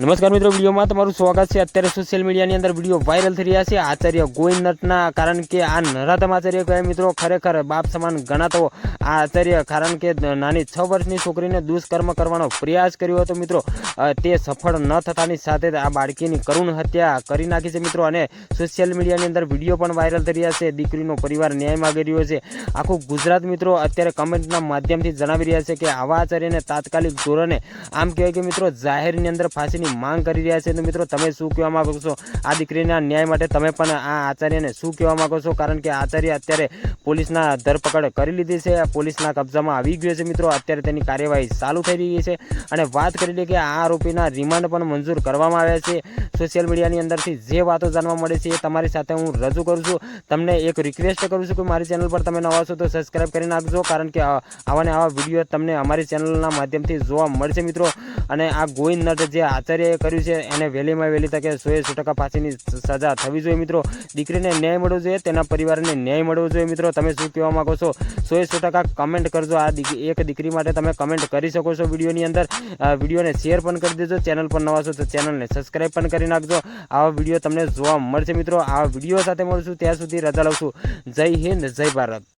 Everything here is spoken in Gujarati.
નમસ્કાર મિત્રો, વિડીયોમાં તમારું સ્વાગત છે. અત્યારે સોશિયલ મીડિયાની અંદર વીડિયો વાયરલ થઈ રહ્યા છે. આચાર્ય ગોવિંદ કારણ કે આ નરાધમ આચાર્ય કહે, મિત્રો, ખરેખર બાપ સમાન ગણાતો આ આચાર્ય, કારણ કે નાની છ વર્ષની છોકરીને દુષ્કર્મ કરવાનો પ્રયાસ કર્યો હતો. મિત્રો તે સફળ ન થતાની સાથે આ બાળકીની કરુણ હત્યા કરી નાખી છે, મિત્રો. અને સોશિયલ મીડિયાની અંદર વીડિયો પણ વાયરલ થઈ રહ્યા છે. દીકરીનો પરિવાર ન્યાય માગી રહ્યો છે. આખું ગુજરાત, મિત્રો, અત્યારે કમેન્ટના માધ્યમથી જણાવી રહ્યા છે કે આવા આચાર્યને તાત્કાલિક ધોરણે, આમ કહેવાય કે, મિત્રો, જાહેરની અંદર ફાંસીની માંગ કરી રહ્યા છે તો મિત્રો? તમે શું કહેવા માંગો છો? આ દીકરીના ન્યાય માટે તમે પણ આ આચાર્યને શું કહેવા માંગો છો? કારણ કે આચાર્ય અત્યારે પોલીસના ધરપકડ કરી લીધી છે. પોલીસના કબજામાં આવી ગયો છે મિત્રો. અત્યારે તેની કાર્યવાહી ચાલુ થઈ રહી છે. અને વાત કરી લઈએ કે આ આરોપીના રિમાન્ડ પણ મંજૂર કરવામાં આવ્યા છે. સોશિયલ મીડિયાની અંદરથી જે વાતો જાણવા મળે છે એ તમારી સાથે હું રજૂ કરું છું. તમને એક રિક્વેસ્ટ કરું છું કે મારી ચેનલ પર તમે નવા છો તો સબસ્ક્રાઇબ કરી નાખજો. કારણ કે આ- આવા ને આવા વીડિયો તમને અમારી ચેનલના માધ્યમથી જોવા મળશે મિત્રો. અને આ ગોવિંદ નટ જે આચાર્યએ કર્યું છે, એને વહેલીમાં વહેલી તકે સો સો ટકા ફાંસીની સજા થવી જોઈએ મિત્રો. દીકરીને ન્યાય મળવો જોઈએ, તેના પરિવારને ન્યાય મળવો જોઈએ મિત્રો. તમે શું કહેવા માંગો છો? સો સો ટકા કમેન્ટ કરજો. આ એક દીકરી માટે તમે કમેન્ટ કરી શકો છો વિડીયોની અંદર. આ વિડીયોને શેર પણ કરી દેજો. ચેનલ પર નવા છો તો ચેનલને સબસ્ક્રાઈબ પણ કરી નાખજો. આવા વીડિયો તમને જોવા મળશે મિત્રો. આવા વીડિયો સાથે મળશું. ત્યાં સુધી રજા લઉં છું. જય હિન્દ, જય ભારત.